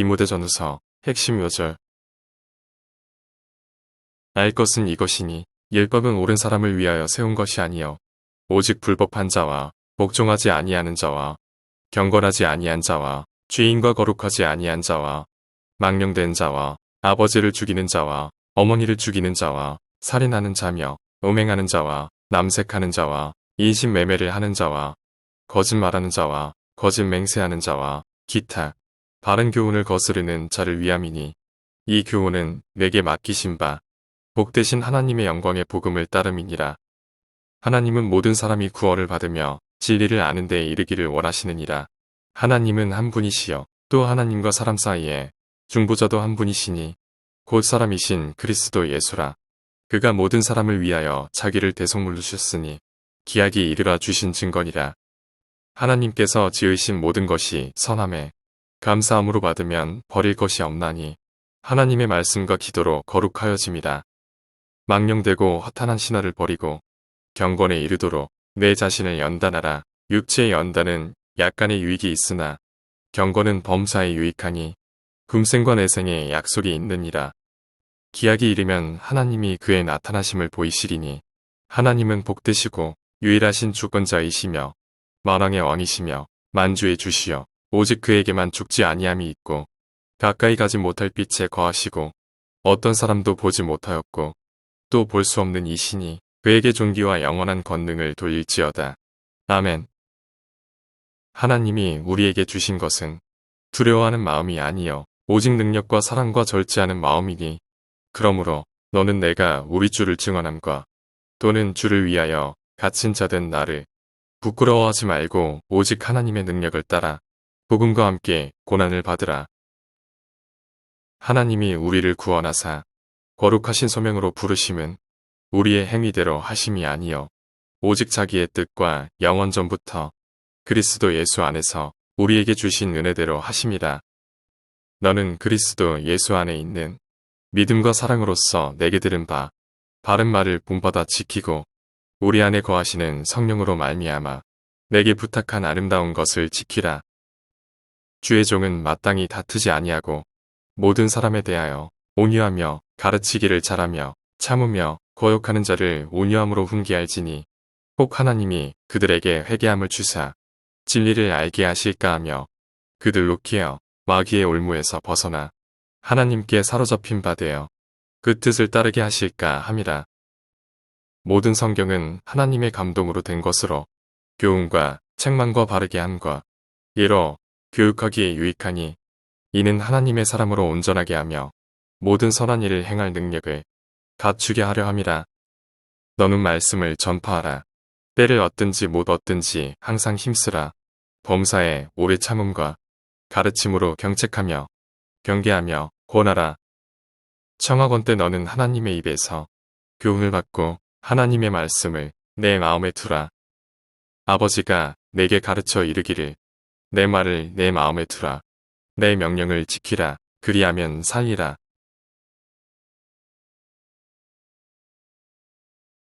디모데전후서 핵심 요절. 알 것은 이것이니 율법은 옳은 사람을 위하여 세운 것이 아니요. 오직 불법한 자와 복종하지 아니하는 자와 경건하지 아니한 자와 죄인과 거룩하지 아니한 자와 망령된 자와 아버지를 죽이는 자와 어머니를 죽이는 자와 살인하는 자며 음행하는 자와 남색하는 자와 인신매매를 하는 자와 거짓말하는 자와 거짓 맹세하는 자와 기타 바른 교훈을 거스르는 자를 위함이니 이 교훈은 내게 맡기신 바 복되신 하나님의 영광의 복음을 따름이니라. 하나님은 모든 사람이 구원을 받으며 진리를 아는 데에 이르기를 원하시느니라. 하나님은 한 분이시여 또 하나님과 사람 사이에 중보자도 한 분이시니 곧 사람이신 그리스도 예수라. 그가 모든 사람을 위하여 자기를 대속물로 주셨으니 기약이 이르러 주신 증거니라. 하나님께서 지으신 모든 것이 선함에 감사함으로 받으면 버릴 것이 없나니 하나님의 말씀과 기도로 거룩하여짐이다. 망령되고 허탄한 신화를 버리고 경건에 이르도록 내 자신을 연단하라. 육체의 연단은 약간의 유익이 있으나 경건은 범사에 유익하니 금생과 내생에 약속이 있느니라. 기약이 이르면 하나님이 그의 나타나심을 보이시리니 하나님은 복되시고 유일하신 주권자이시며 만왕의 왕이시며 만주의 주시여 오직 그에게만 죽지 아니함이 있고 가까이 가지 못할 빛에 거하시고 어떤 사람도 보지 못하였고 또 볼 수 없는 이 신이 그에게 존귀와 영원한 권능을 돌릴지어다. 아멘. 하나님이 우리에게 주신 것은 두려워하는 마음이 아니요 오직 능력과 사랑과 절제하는 마음이니 그러므로 너는 내가 우리 주를 증언함과 또는 주를 위하여 갇힌 자된 나를 부끄러워하지 말고 오직 하나님의 능력을 따라 복음과 함께 고난을 받으라. 하나님이 우리를 구원하사 거룩하신 소명으로 부르심은 우리의 행위대로 하심이 아니요 오직 자기의 뜻과 영원 전부터 그리스도 예수 안에서 우리에게 주신 은혜대로 하심이라. 너는 그리스도 예수 안에 있는 믿음과 사랑으로서 내게 들은 바 바른 말을 본받아 지키고 우리 안에 거하시는 성령으로 말미암아 내게 부탁한 아름다운 것을 지키라. 주의 종은 마땅히 다투지 아니하고 모든 사람에 대하여 온유하며 가르치기를 잘하며 참으며 거역하는 자를 온유함으로 훈계할지니 혹 하나님이 그들에게 회개함을 주사 진리를 알게 하실까 하며 그들로 키어 마귀의 올무에서 벗어나 하나님께 사로잡힌 바 되어 그 뜻을 따르게 하실까 함이라. 모든 성경은 하나님의 감동으로 된 것으로 교훈과 책망과 바르게 함과 이로 교육하기에 유익하니 이는 하나님의 사람으로 온전하게 하며 모든 선한 일을 행할 능력을 갖추게 하려 함이라. 너는 말씀을 전파하라. 때를 얻든지 못 얻든지 항상 힘쓰라. 범사에 오래 참음과 가르침으로 경책하며 경계하며 권하라. 청하건 때 너는 하나님의 입에서 교훈을 받고 하나님의 말씀을 내 마음에 두라. 아버지가 내게 가르쳐 이르기를 내 말을 내 마음에 두라. 내 명령을 지키라. 그리하면 살리라.